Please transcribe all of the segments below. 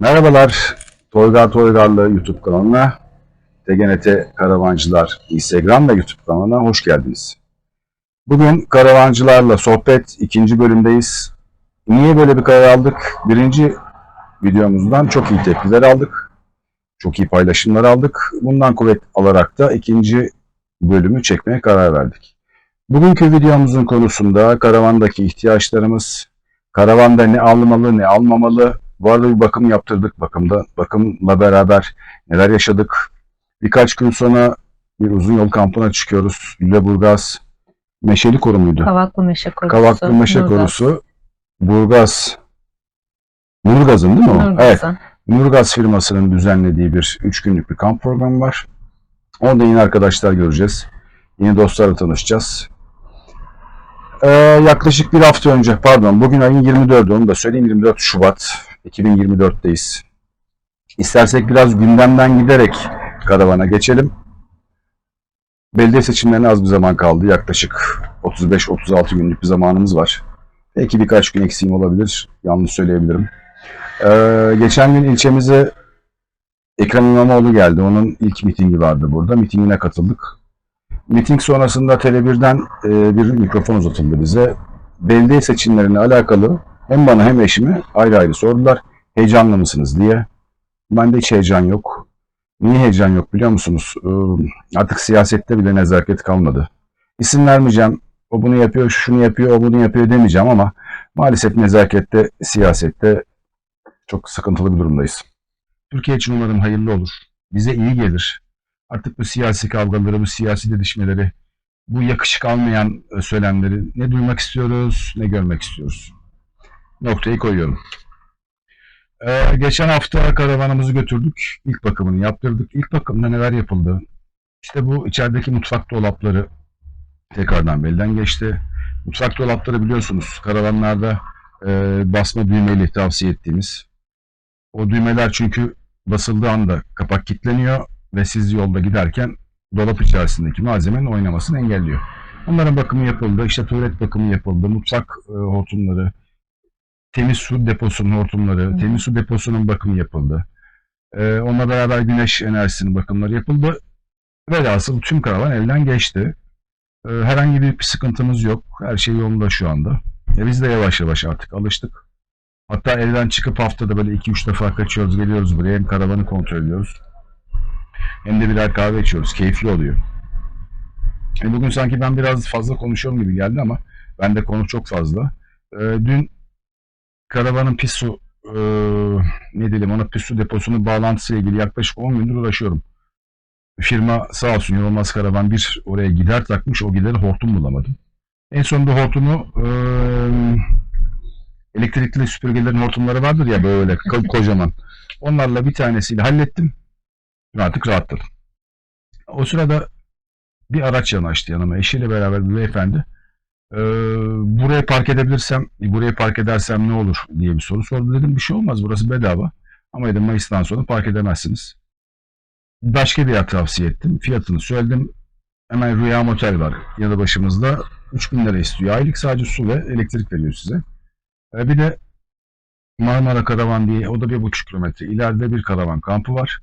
Merhabalar, Toygar Toygarlı YouTube kanalına, TGNT Karavancılar Instagram ve YouTube kanalına hoş geldiniz. Bugün karavancılarla sohbet ikinci bölümdeyiz. Niye böyle bir karar aldık? Birinci videomuzdan çok iyi tepkiler aldık. Çok iyi paylaşımlar aldık. Bundan kuvvet alarak da ikinci bölümü çekmeye karar verdik. Bugünkü videomuzun konusunda karavandaki ihtiyaçlarımız, karavanda ne almalı ne almamalı, bu arada bir bakım yaptırdık bakımda. Bakımla beraber neler yaşadık. Birkaç gün sonra bir uzun yol kampına çıkıyoruz. Lüleburgaz Meşeli Koru muydu? Kavaklı Meşe Korusu. Kavaklı Meşe Nurgaz. Korusu. Burgaz. Nurgaz'ın değil mi o? Evet. Nurgaz firmasının düzenlediği bir 3 günlük bir kamp programı var. Orada yine arkadaşlar göreceğiz. Yine dostlarla tanışacağız. Ee, yaklaşık bir hafta önce, pardon bugün ayın 24'ü onu da söyleyeyim 24 Şubat 2024'teyiz. İstersek biraz gündemden giderek karavana geçelim. Belediye seçimlerine az bir zaman kaldı. Yaklaşık 35-36 günlük bir zamanımız var. Belki birkaç gün eksiğim olabilir. Yanlış söyleyebilirim. Ee, geçen gün ilçemize Ekrem İmamoğlu geldi. Onun ilk mitingi vardı burada. Mitingine katıldık. Miting sonrasında Tele1'den e, bir mikrofon uzatıldı bize. Belediye seçimlerine alakalı hem bana hem eşime ayrı ayrı sordular. Heyecanlı mısınız diye. Bende hiç heyecan yok. Niye heyecan yok biliyor musunuz? Artık siyasette bile nezaket kalmadı. İsim vermeyeceğim. O bunu yapıyor, şu şunu yapıyor, o bunu yapıyor demeyeceğim ama maalesef nezakette, siyasette çok sıkıntılı bir durumdayız. Türkiye için umarım hayırlı olur. Bize iyi gelir. Artık bu siyasi kavgaları, bu siyasi didişmeleri, bu yakışık almayan söylemleri ne duymak istiyoruz, ne görmek istiyoruz. Noktayı koyuyorum. Ee, geçen hafta karavanımızı götürdük. İlk bakımını yaptırdık. İlk bakımda neler yapıldı? İşte bu içerideki mutfak dolapları tekrardan belden geçti. Mutfak dolapları biliyorsunuz karavanlarda e, basma düğmeli tavsiye ettiğimiz. O düğmeler çünkü basıldığı anda kapak kilitleniyor ve siz yolda giderken dolap içerisindeki malzemenin oynamasını engelliyor. Onların bakımı yapıldı. İşte tuvalet bakımı yapıldı. Mutfak e, hortumları, temiz su deposunun hortumları, Hı. temiz su deposunun bakımı yapıldı. E, onunla beraber güneş enerjisinin bakımları yapıldı. Velhasıl tüm karavan elden geçti. E, herhangi bir, sıkıntımız yok. Her şey yolunda şu anda. E, biz de yavaş yavaş artık alıştık. Hatta evden çıkıp haftada böyle 2-3 defa kaçıyoruz, geliyoruz buraya. Hem karavanı kontrol ediyoruz. Hem de birer kahve içiyoruz. Keyifli oluyor. E, bugün sanki ben biraz fazla konuşuyorum gibi geldi ama bende konu çok fazla. E, dün karavanın pis su e, ne diyelim ona pis su deposunun bağlantısıyla ilgili yaklaşık 10 gündür uğraşıyorum. Firma sağ olsun Yorulmaz Karavan bir oraya gider takmış. O gideri hortum bulamadım. En sonunda hortumu e, elektrikli süpürgelerin hortumları vardır ya böyle ko- kocaman. Onlarla bir tanesiyle hallettim. Artık rahatladım. O sırada bir araç yanaştı yanıma. Eşiyle beraber bir beyefendi. Ee, buraya park edebilirsem, buraya park edersem ne olur diye bir soru sordu. Dedim bir şey olmaz burası bedava. Ama dedim Mayıs'tan sonra park edemezsiniz. Başka bir yer tavsiye ettim. Fiyatını söyledim. Hemen Rüya Motel var ya da başımızda. 3000 lira istiyor. Aylık sadece su ve elektrik veriyor size. Ee, bir de Marmara Karavan diye o da bir buçuk kilometre ileride bir karavan kampı var.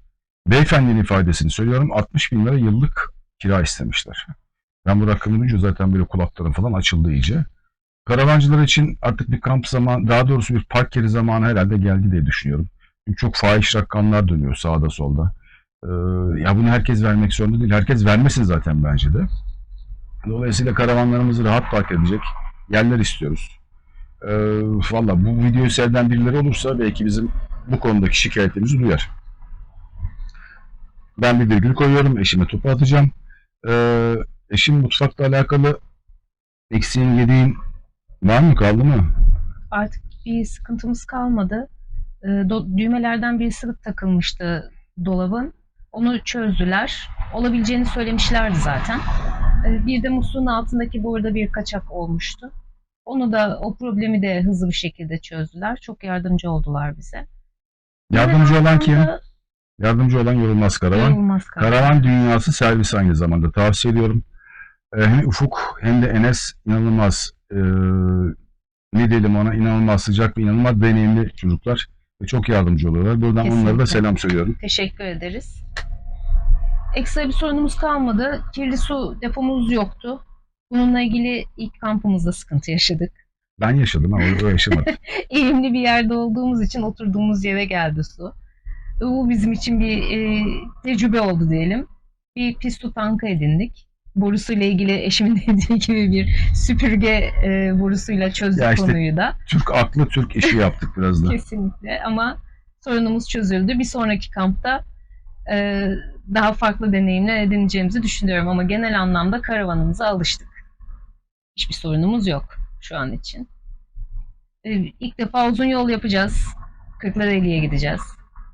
Beyefendinin ifadesini söylüyorum 60 bin lira yıllık kira istemişler. Ben bu rakamı duyunca zaten böyle kulaklarım falan açıldı iyice. Karavancılar için artık bir kamp zaman, daha doğrusu bir park yeri zamanı herhalde geldi diye düşünüyorum. Çünkü çok fahiş rakamlar dönüyor sağda solda. Ee, ya bunu herkes vermek zorunda değil. Herkes vermesin zaten bence de. Dolayısıyla karavanlarımızı rahat park edecek yerler istiyoruz. Ee, Valla bu videoyu seyreden birileri olursa belki bizim bu konudaki şikayetlerimizi duyar. Ben bir virgül koyuyorum. Eşime topu atacağım. Ee, eşim mutfakla alakalı eksiğin yediğin var mı kaldı mı? Artık bir sıkıntımız kalmadı. Ee, do- düğmelerden bir sıvı takılmıştı dolabın. Onu çözdüler. Olabileceğini söylemişlerdi zaten. Ee, bir de musluğun altındaki burada bir kaçak olmuştu. Onu da o problemi de hızlı bir şekilde çözdüler. Çok yardımcı oldular bize. Yardımcı olan kim? Yardımcı olan Yorulmaz Karavan. yorulmaz karavan. Karavan dünyası servis aynı zamanda tavsiye ediyorum. Ee, hem Ufuk hem de Enes inanılmaz e, ne diyelim ona inanılmaz sıcak ve inanılmaz deneyimli çocuklar. ve çok yardımcı oluyorlar. Buradan onlara da Kesinlikle. selam söylüyorum. Teşekkür ederiz. Ekstra bir sorunumuz kalmadı. Kirli su depomuz yoktu. Bununla ilgili ilk kampımızda sıkıntı yaşadık. Ben yaşadım ama o yaşamadım. eğimli bir yerde olduğumuz için oturduğumuz yere geldi su. Bu bizim için bir e, tecrübe oldu diyelim. Bir pisto tankı edindik. Borusuyla ilgili eşimin dediği gibi bir süpürge e, borusuyla çözdük Ya işte- konuyu da. Türk aklı Türk işi yaptık biraz da. Kesinlikle ama sorunumuz çözüldü. Bir sonraki kampta e, daha farklı deneyimler edineceğimizi düşünüyorum ama genel anlamda karavanımıza alıştık. Hiçbir sorunumuz yok şu an için. E, ilk defa uzun yol yapacağız. Kırklareli'ye gideceğiz.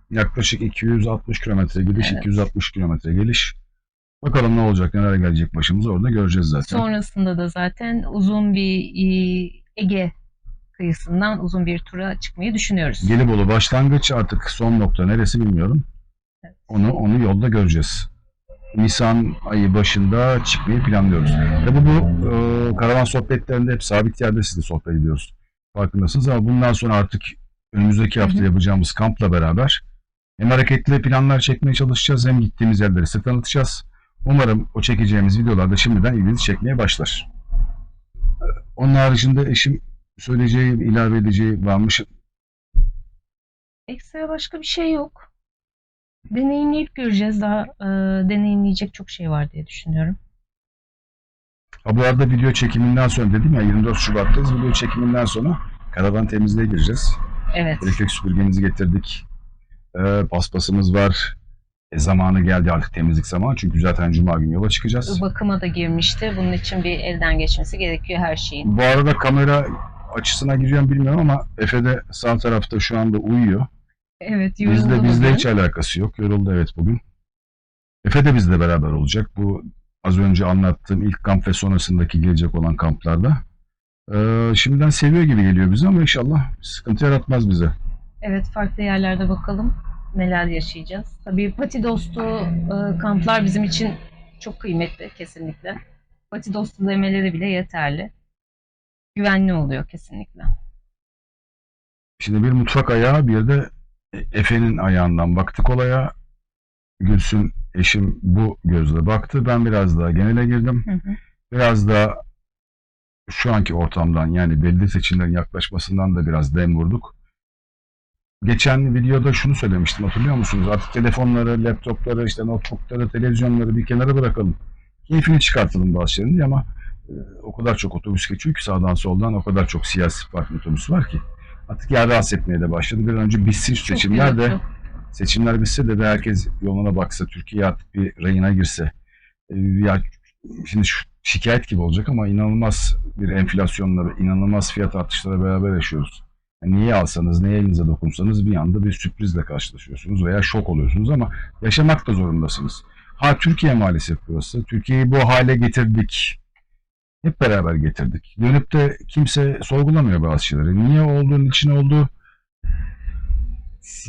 Yaklaşık 260 kilometre gidiş, Evet. 260 kilometre geliş. Bakalım ne olacak, neler gelecek başımıza orada göreceğiz zaten. Sonrasında da zaten uzun bir e, Ege kıyısından uzun bir tura çıkmayı düşünüyoruz. Gelibolu başlangıç artık son nokta neresi bilmiyorum. Evet. Onu onu yolda göreceğiz. Nisan ayı başında çıkmayı planlıyoruz. Tabii bu e, karavan sohbetlerinde hep sabit yerde sizle sohbet ediyoruz. Farkındasınız ama bundan sonra artık önümüzdeki hafta yapacağımız kampla beraber hem hareketli planlar çekmeye çalışacağız hem gittiğimiz yerleri size tanıtacağız. Umarım o çekeceğimiz videolarda şimdiden ilginizi çekmeye başlar. E, Onun haricinde eşim söyleyeceği, ilave edeceği varmış. Ekstra başka bir şey yok. Deneyimleyip göreceğiz. Daha e, deneyimleyecek çok şey var diye düşünüyorum. Ha bu arada video çekiminden sonra dedim ya 24 Şubat'tayız. Video çekiminden sonra karavan temizliğe gireceğiz. Evet. Elektrik süpürgemizi getirdik. Ee, paspasımız var. E, zamanı geldi artık temizlik zamanı. Çünkü zaten Cuma günü yola çıkacağız. Bakıma da girmişti. Bunun için bir elden geçmesi gerekiyor her şeyin. Bu arada kamera açısına giriyorum bilmiyorum ama Efe de sağ tarafta şu anda uyuyor. Evet, yoruldu bizle bugün. hiç alakası yok. Yoruldu evet bugün. Efe de bizle beraber olacak. Bu az önce anlattığım ilk kamp ve sonrasındaki gelecek olan kamplarda. Ee, şimdiden seviyor gibi geliyor bize ama inşallah sıkıntı yaratmaz bize. Evet, farklı yerlerde bakalım neler yaşayacağız. Tabii pati dostu e, kamplar bizim için çok kıymetli kesinlikle. Pati dostu demeleri bile yeterli. Güvenli oluyor kesinlikle. Şimdi bir mutfak ayağı bir de Efe'nin ayağından baktık olaya. Gülsün eşim bu gözle baktı. Ben biraz daha genele girdim. Hı hı. Biraz da şu anki ortamdan yani belli seçimlerin yaklaşmasından da biraz dem vurduk. Geçen videoda şunu söylemiştim hatırlıyor musunuz? Artık telefonları, laptopları, işte notebookları, televizyonları bir kenara bırakalım. Keyfini çıkartalım bazı şeylerin ama e, o kadar çok otobüs geçiyor ki sağdan soldan o kadar çok siyasi parti otobüsü var ki. Artık yer rahatsız etmeye de başladı. Bir an önce bitsin şu seçimler de seçimler bitse de, de herkes yoluna baksa, Türkiye artık bir rayına girse. Ee, ya şimdi şu şikayet gibi olacak ama inanılmaz bir enflasyonla inanılmaz fiyat artışlara beraber yaşıyoruz. Niye alsanız, neye elinize dokunsanız bir anda bir sürprizle karşılaşıyorsunuz veya şok oluyorsunuz ama yaşamak da zorundasınız. Ha Türkiye maalesef burası. Türkiye'yi bu hale getirdik. Hep beraber getirdik. Dönüp de kimse sorgulamıyor bazı şeyleri. Niye olduğunun için oldu?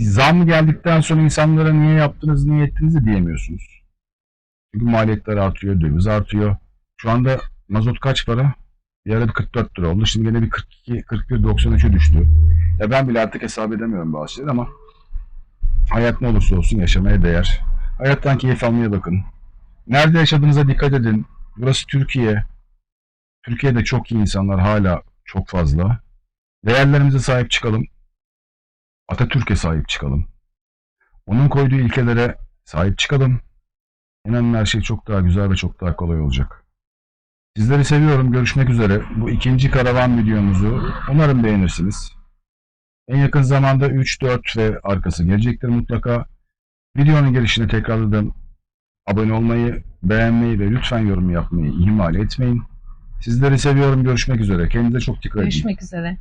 zam geldikten sonra insanlara niye yaptınız, niye ettiniz de diyemiyorsunuz. Çünkü maliyetler artıyor, döviz artıyor. Şu anda mazot kaç para? Bir ara bir 44 lira oldu. Şimdi gene bir 42, 41.93'e düştü. Ya ben bile artık hesap edemiyorum bazı şeyleri ama hayat ne olursa olsun yaşamaya değer. Hayattan keyif almaya bakın. Nerede yaşadığınıza dikkat edin. Burası Türkiye. Türkiye'de çok iyi insanlar hala çok fazla. Değerlerimize sahip çıkalım. Atatürk'e sahip çıkalım. Onun koyduğu ilkelere sahip çıkalım. İnanın her şey çok daha güzel ve çok daha kolay olacak. Sizleri seviyorum. Görüşmek üzere. Bu ikinci karavan videomuzu umarım beğenirsiniz. En yakın zamanda 3, 4 ve arkası gelecektir mutlaka. Videonun girişine tekrarladım. Abone olmayı, beğenmeyi ve lütfen yorum yapmayı ihmal etmeyin. Sizleri seviyorum. Görüşmek üzere. Kendinize çok dikkat edin. Görüşmek üzere.